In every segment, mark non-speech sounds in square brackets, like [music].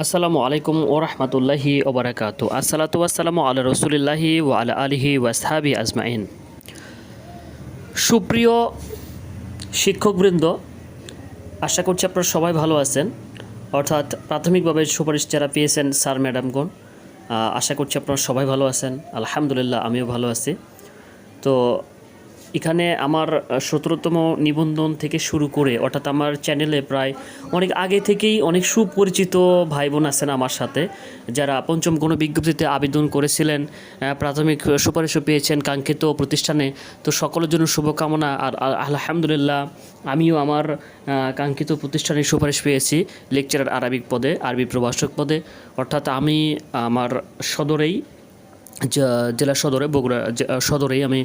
আসসালামু আলাইকুম ও রহমতুল্লাহি ওবরাকাত আসসালাতু আসসালামু আলা রসুলিল্লাহি ও আলা আলিহি ওয়াসহাবি আজমাইন। সুপ্রিয় শিক্ষকবৃন্দ, আশা করছি আপনারা সবাই ভালো আছেন। অর্থাৎ প্রাথমিকভাবে সুপারিশ যারা পেয়েছেন স্যার, ম্যাডামগণ আশা করছি আপনারা সবাই ভালো আছেন। আলহামদুলিল্লাহ, আমিও ভালো আছি। তো এখানে আমার সতেরোতম নিবন্ধন থেকে শুরু করে, অর্থাৎ আমার চ্যানেলে প্রায় অনেক আগে থেকেই অনেক সুপরিচিত ভাই বোন আছেন আমার সাথে, যারা পঞ্চম কোনো বিজ্ঞপ্তিতে আবেদন করেছিলেন প্রাথমিক সুপারিশও পেয়েছেন কাঙ্ক্ষিত প্রতিষ্ঠানে। তো সকলের জন্য শুভকামনা, আর আলহামদুলিল্লাহ আমিও আমার কাঙ্ক্ষিত প্রতিষ্ঠানে সুপারিশ পেয়েছি লেকচারার আরবিক পদে, আরবি প্রভাষক পদে। অর্থাৎ আমি আমার সদরেই জেলা সদরে, বগুড়া সদরেই আমি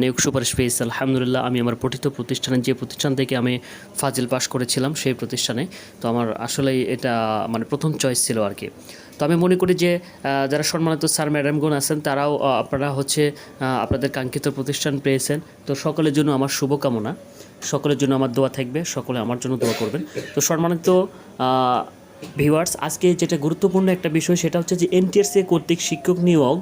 নিয়োগ সুপারিশ পেয়েছি। আলহামদুলিল্লাহ, আমি আমার পঠিত প্রতিষ্ঠানে যে প্রতিষ্ঠান থেকে আমি ফাজিল পাস করেছিলাম, সেই প্রতিষ্ঠানে। তো আমার আসলেই এটা মানে প্রথম চয়েস ছিল আর কি। তো আমি মনে করি যে যারা সম্মানিত স্যার ম্যাডামগণ আছেন, তারাও আপনারা হচ্ছে আপনাদের কাঙ্ক্ষিত প্রতিষ্ঠান পেয়েছেন। তো সকলের জন্য আমার শুভকামনা। সকলের জন্য আমার দোয়া থাকবে। সকলে আমার জন্য দোয়া করবেন। তো সম্মানিত ভিউয়ার্স, আজকে যেটা গুরুত্বপূর্ণ একটা বিষয়, সেটা হচ্ছে যে এনটিএসসি কর্তৃক শিক্ষক নিয়োগ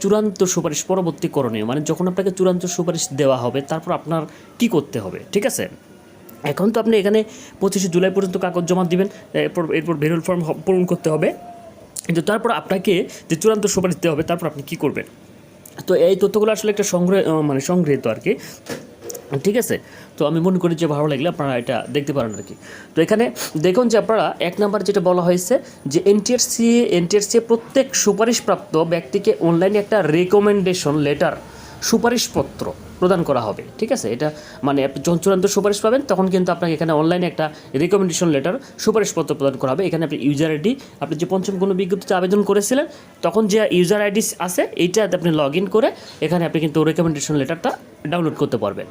চূড়ান্ত সুপারিশ পরবর্তী করণীয়। মানে যখন আপনাকে চূড়ান্ত সুপারিশ দেওয়া হবে, তারপর আপনার কি করতে হবে, ঠিক আছে? এখন তো আপনি এখানে পঁচিশে জুলাই পর্যন্ত কাগজ জমা দিবেন, এরপর এরপর ভেরুল ফর্ম পূরণ করতে হবে। কিন্তু তারপর আপনাকে যে চূড়ান্ত সুপারিশ দেওয়া হবে, তারপর আপনি কি করবেন? তো এই তথ্যগুলো আসলে একটা সংগ্রহ মানে সংগৃহীত আর কি। ঠিক আছে? তো আমি মনে করি যে ভালো লাগলে আপনারা এটা দেখতে পারেন আর কি। তো এখানে দেখুন যে আপনারা এক নাম্বার যেটা বলা হয়েছে যে এনটিআরসি এনটিআরসি প্রত্যেক সুপারিশপ্রাপ্ত ব্যক্তিকে অনলাইনে একটা রেকমেন্ডেশন লেটার সুপারিশপত্র প্রদান করা হবে, ঠিক আছে? এটা মানে আপনি যখন চূড়ান্ত সুপারিশ পাবেন, তখন কিন্তু আপনাকে এখানে অনলাইনে একটা রেকমেন্ডেশন লেটার সুপারিশপত্র প্রদান করা হবে। এখানে আপনি ইউজার আইডি আপনি যে পঞ্চম কোনো বিজ্ঞপ্তিতে আবেদন করেছিলেন, তখন যে ইউজার আইডি আছে, এইটাতে আপনি লগ ইন করে এখানে আপনি কিন্তু রেকমেন্ডেশন লেটারটা ডাউনলোড করতে পারবেন।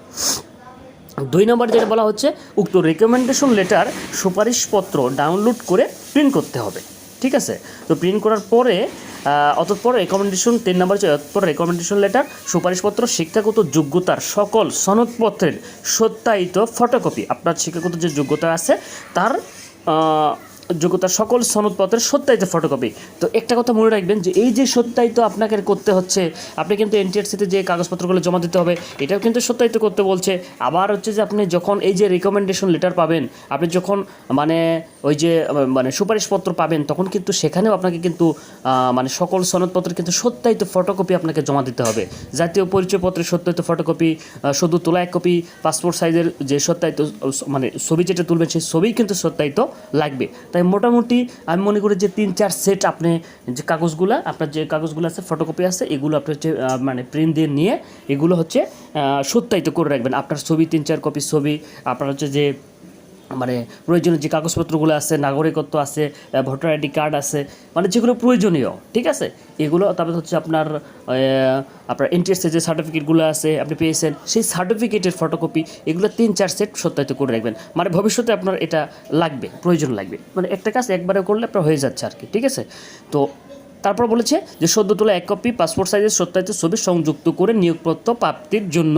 দুই নম্বর যেটা বলা হচ্ছে, উক্ত রেকমেন্ডেশন লেটার সুপারিশপত্র ডাউনলোড করে প্রিন্ট করতে হবে। ঠিক আছে? তো প্রিন্ট করার পরে অতঃপর রেকমেন্ডেশন তিন নম্বর হচ্ছে অতঃপর রেকমেন্ডেশন লেটার সুপারিশপত্র, শিক্ষাগত যোগ্যতার সকল সনদপত্রের সত্যায়িত ফটোকপি আপনার শিক্ষাগত যে যোগ্যতা আছে, তার আহ, যোগ্যতার সকল সনদপত্রের সত্যায়িত ফটোকপি তো একটা কথা মনে রাখবেন যে এই যে সত্যায়িত আপনাকে করতে হচ্ছে আপনি কিন্তু এনটিআরসিতে যে কাগজপত্রগুলো জমা দিতে হবে এটাও কিন্তু সত্যায়িত করতে বলছে। আবার হচ্ছে যে আপনি যখন এই যে রিকমেন্ডেশন লেটার পাবেন আপনি যখন মানে ওই যে মানে সুপারিশপত্র পাবেন তখন কিন্তু সেখানেও আপনাকে কিন্তু মানে সকল সনদপত্রের কিন্তু সত্যায়িত ফটোকপি আপনাকে জমা দিতে হবে। জাতীয় পরিচয়পত্রের সত্যায়িত ফটোকপি শুধু তোলা এক কপি পাসপোর্ট সাইজের যে সত্যায়িত মানে ছবি যেটা তুলবেন সেই ছবি কিন্তু সত্যায়িত লাগবে। তাই মোটামুটি আমি মনে করি যে তিন, চার সেট আপনি যে কাগজগুলো, আপনার যে কাগজগুলো আছে ফটোকপি আছে, এগুলো আপনি হচ্ছে মানে প্রিন্ট দিয়ে নিয়ে এগুলো হচ্ছে সত্যায়িত করে রাখবেন। আপনার ছবি, তিন, চার কপি ছবি, আপনার হচ্ছে যে মানে প্রয়োজনীয় যে কাগজপত্রগুলো আছে, নাগরিকত্ব আছে ভোটার আইডি কার্ড আছে মানে যেগুলো প্রয়োজনীয়, ঠিক আছে? এগুলো, তারপরে হচ্ছে আপনার আপনার এনটিএসের যে সার্টিফিকেটগুলো আছে, আপনি পেয়েছেন, সেই সার্টিফিকেটের ফটোকপি এগুলো তিন, চার সেট সত্যায়িত করে রাখবেন। মানে ভবিষ্যতে আপনার এটা লাগবে, প্রয়োজন লাগবে। মানে একটা কাজ একবারে করলে আপনার হয়ে যাচ্ছে আর কি, ঠিক আছে? তো তারপর বলেছে যে সদ্য তোলা এক কপি পাসপোর্ট সাইজের সত্যায়িত ছবি সংযুক্ত করে নিয়োগপত্র প্রাপ্তির জন্য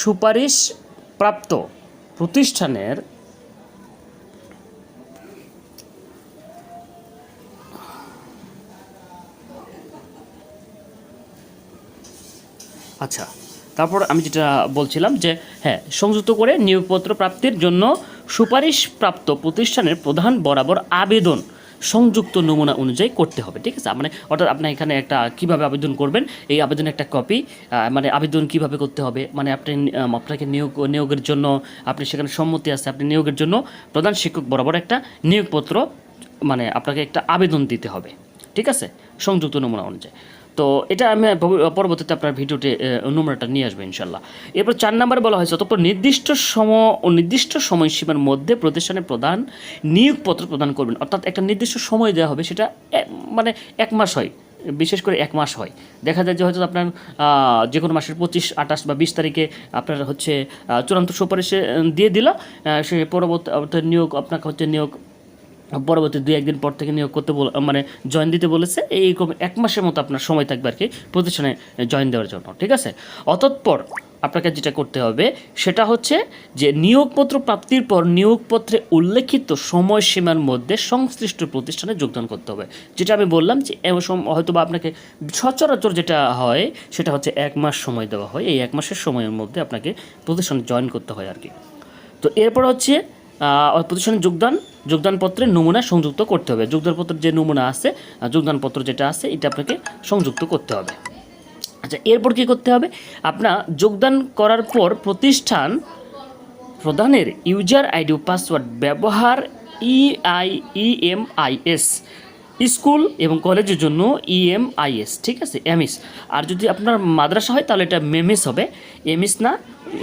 সুপারিশ প্রাপ্ত প্রতিষ্ঠানের আচ্ছা তারপর আমি যেটা বলছিলাম যে হ্যাঁ সংযুক্ত করে নিয়োগপত্র প্রাপ্তির জন্য সুপারিশপ্রাপ্ত প্রতিষ্ঠানের প্রধান বরাবর আবেদন সংযুক্ত নমুনা অনুযায়ী করতে হবে, ঠিক আছে? মানে অর্থাৎ আপনি এখানে একটা কীভাবে আবেদন করবেন, এই আবেদনের একটা কপি মানে আবেদন কীভাবে করতে হবে মানে আপনি আপনাকে নিয়োগ, নিয়োগের জন্য, আপনি সেখানে সম্মতি আছে, আপনি নিয়োগের জন্য প্রধান শিক্ষক বরাবর একটা নিয়োগপত্র মানে আপনাকে একটা আবেদন দিতে হবে, ঠিক আছে? সংযুক্ত নমুনা অনুযায়ী। তো এটা আমি পরবর্তীতে আপনার ভিডিওতে নমুনাটা নিয়ে আসব ইনশাল্লাহ। এরপর চার নম্বরে বলা হয়েছে, অতঃপর নির্দিষ্ট সম ও নির্দিষ্ট সময়সীমার মধ্যে প্রতিষ্ঠানের প্রধান নিয়োগপত্র প্রদান করবেন। অর্থাৎ একটা নির্দিষ্ট সময় দেওয়া হবে, সেটা মানে এক মাস হয়, বিশেষ করে এক মাস হয়। দেখা যায় যে হয়তো আপনার যে কোনো মাসের পঁচিশ, আঠাশ বা বিশ তারিখে আপনার হচ্ছে চূড়ান্ত সুপারিশে দিয়ে দিল সে পরবর্তী নিয়োগ, আপনাকে হচ্ছে নিয়োগ পরবর্তী দুই, একদিন পর থেকে নিয়োগ করতে বল মানে জয়েন দিতে বলেছে। এইরকম এক মাসের মতো আপনার সময় থাকবে আর কি প্রতিষ্ঠানে জয়েন দেওয়ার জন্য, ঠিক আছে? অতঃপর আপনাকে যেটা করতে হবে, সেটা হচ্ছে যে নিয়োগপত্র প্রাপ্তির পর নিয়োগপত্রে উল্লেখিত সময়সীমার মধ্যে সংশ্লিষ্ট প্রতিষ্ঠানে যোগদান করতে হবে। যেটা আমি বললাম যে হয়তো বা আপনাকে সচরাচর যেটা হয়, সেটা হচ্ছে এক মাস সময় দেওয়া হয়। এই এক মাসের সময়ের মধ্যে আপনাকে প্রতিষ্ঠানে জয়েন করতে হয় আর কি। তো এরপর হচ্ছে প্রতিষ্ঠানে যোগদান, যোগদানপত্রের নমুনা সংযুক্ত করতে হবে। যোগদানপত্রের যে নমুনা আছে যোগদানপত্র যেটা আছে, এটা আপনাকে সংযুক্ত করতে হবে। আচ্ছা এরপর কী করতে হবে? আপনার যোগদান করার পর প্রতিষ্ঠান প্রদানের ইউজার আইডি ও পাসওয়ার্ড ব্যবহার E ইআই ইএমআইএস স্কুল এবং কলেজের জন্য E ইএমআইএস ঠিক আছে? এমএস আর যদি আপনার মাদ্রাসা হয়, তাহলে এটা মেমিস হবে। এমএস না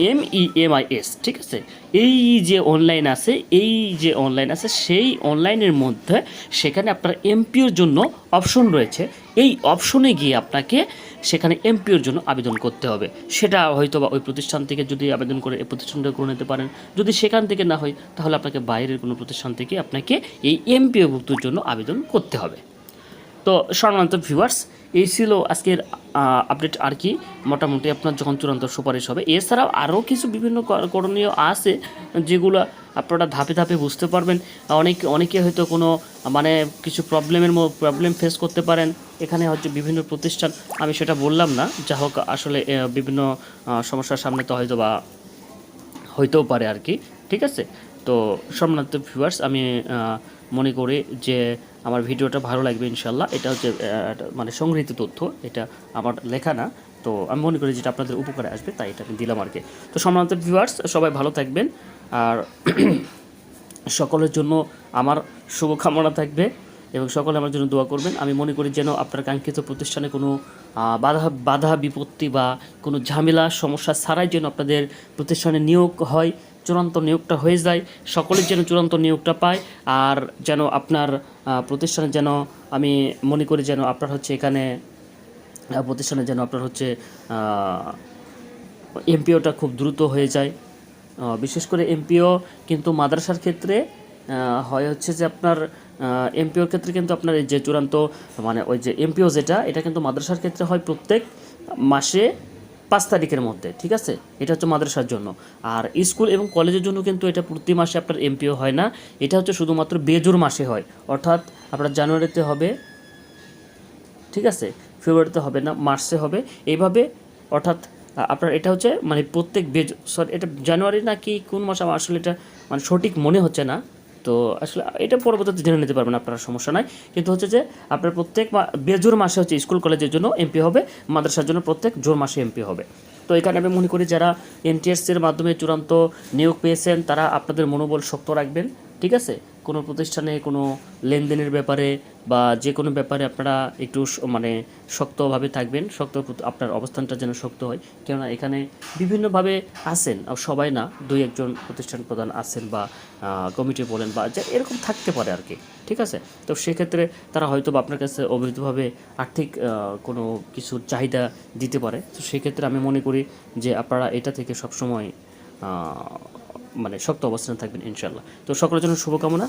M E M I S ঠিক আছে? এই যে অনলাইন আছে, এই যে অনলাইন আছে, সেই অনলাইনের মধ্যে সেখানে আপনার এমপিওর জন্য অপশন রয়েছে। এই অপশনে গিয়ে আপনাকে সেখানে এমপিওর জন্য আবেদন করতে হবে। সেটা হয়তো বা ওই প্রতিষ্ঠান থেকে যদি আবেদন করে, এই প্রতিষ্ঠানটা করে নিতে পারেন। যদি সেখান থেকে না হয়, তাহলে আপনাকে বাইরের কোনো প্রতিষ্ঠান থেকে আপনাকে এই এমপিওভুক্তির জন্য আবেদন করতে হবে। তো সম্মানিত ভিউয়ার্স এই ছিল আজকের আপডেট আর কি। মোটামুটি আপনার যখন চূড়ান্ত সুপারিশ হবে। এছাড়াও আরও কিছু বিভিন্ন কর- করণীয় আছে, যেগুলো আপনারা ধাপে ধাপে বুঝতে পারবেন। অনেক, অনেকে হয়তো কোনো মানে কিছু প্রবলেমের প্রবলেম ফেস করতে পারেন। এখানে হচ্ছে বিভিন্ন প্রতিষ্ঠান, আমি সেটা বললাম না। যা হোক, আসলে বিভিন্ন সমস্যার সামনে তো হয়তো বা হইতেও পারে আর কি। ঠিক আছে? তো সম্মানিত ভিউয়ার্স আমি মনে করি যে আমার ভিডিওটা ভালো লাগবে ইনশাল্লাহ এটা হচ্ছে মানে সংগৃহীত তথ্য, এটা আমার লেখা না। তো আমি মনে করি যেটা আপনাদের উপকারে আসবে, তাই এটা আমি দিলাম আর কি। তো সম্মানিত ভিউয়ার্স সবাই ভালো থাকবেন। আর [clears throat] সকলের জন্য আমার শুভকামনা থাকবে এবং সকলে আমার জন্য দোয়া করবেন। আমি মনে করি যেন আপনার কাঙ্ক্ষিত প্রতিষ্ঠানে কোনো বাধা বাধা বিপত্তি বা কোনো ঝামেলা, সমস্যা ছাড়াই যেন আপনাদের প্রতিষ্ঠানে নিয়োগ হয়। চূড়ান্ত নিয়োগটা হয়ে যায় সকলের যেন চূড়ান্ত নিয়োগটা পায়, আর যেন আপনার প্রতিষ্ঠানে যেন আমি মনে করি যেন আপনার হচ্ছে এখানে প্রতিষ্ঠানে যেন আপনার হচ্ছে এমপিওটা খুব দ্রুত হয়ে যায়। বিশেষ করে এমপিও কিন্তু মাদ্রাসার ক্ষেত্রে হয় হচ্ছে যে আপনার এমপিওর ক্ষেত্রে কিন্তু আপনার এই যে চূড়ান্ত মানে ওই যে এমপিও যেটা, এটা কিন্তু মাদ্রাসার ক্ষেত্রে হয় প্রত্যেক মাসে পাঁচ তারিখের মধ্যে, ঠিক আছে? এটা হচ্ছে মাদ্রাসার জন্য। আর স্কুল এবং কলেজের জন্য কিন্তু এটা প্রতি মাসে আপনার এমপিও হয় না। এটা হচ্ছে শুধুমাত্র বেজোর মাসে হয়। অর্থাৎ আপনার জানুয়ারিতে হবে, ঠিক আছে? ফেব্রুয়ারিতে হবে না, মার্চে হবে। এইভাবে, অর্থাৎ আপনার এটা হচ্ছে মানে প্রত্যেক বেজ সরি এটা জানুয়ারি না কি কোন মাস? আমার আসলে এটা মানে সঠিক মনে হচ্ছে না। তো আসলে এটা পরবর্তীতে জেনে নিতে পারবেন, আপনার সমস্যা নাই। কিন্তু হচ্ছে যে, আপনার প্রত্যেক বেজোর মাসে হচ্ছে স্কুল কলেজের জন্য এমপি হবে, মাদ্রাসার জন্য প্রত্যেক জোর মাসে এমপি হবে। তো এখানে আমি মনে করি যারা এনটিএসসির মাধ্যমে চূড়ান্ত নিয়োগ পেয়েছেন, তারা আপনাদের মনোবল শক্ত রাখবেন, ঠিক আছে? কোনো প্রতিষ্ঠানে, কোনো লেনদেনের ব্যাপারে বা যে কোনো ব্যাপারে আপনারা একটু মানে শক্তভাবে থাকবেন, শক্ত আপনার অবস্থানটা যেন শক্ত হয়। কেননা এখানে বিভিন্নভাবে আছেন সবাই না, দুই একজন প্রতিষ্ঠান প্রধান আছেন বা কমিটি বলেন বা যে, এরকম থাকতে পারে আর কি, ঠিক আছে? তো সেক্ষেত্রে তারা হয়তো বা আপনার কাছে অবৈধভাবে আর্থিক কোনো কিছুর চাহিদা দিতে পারে। তো সেক্ষেত্রে আমি মনে করি যে আপনারা এটা থেকে সবসময় মানে শক্ত অবস্থানে থাকবেন ইনশাল্লাহ তো সকলের জন্য শুভকামনা।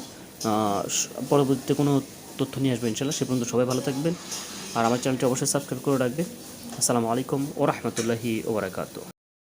পরবর্তীতে কোনো তথ্য নিয়ে আসবেন ইনশাল্লাহ সে পর্যন্ত সবাই ভালো থাকবেন। আর আমার চ্যানেলটি অবশ্যই সাবস্ক্রাইব করে রাখবেন। আসসালামু আলাইকুম ও রহমতুল্লাহি ওবরাকাতু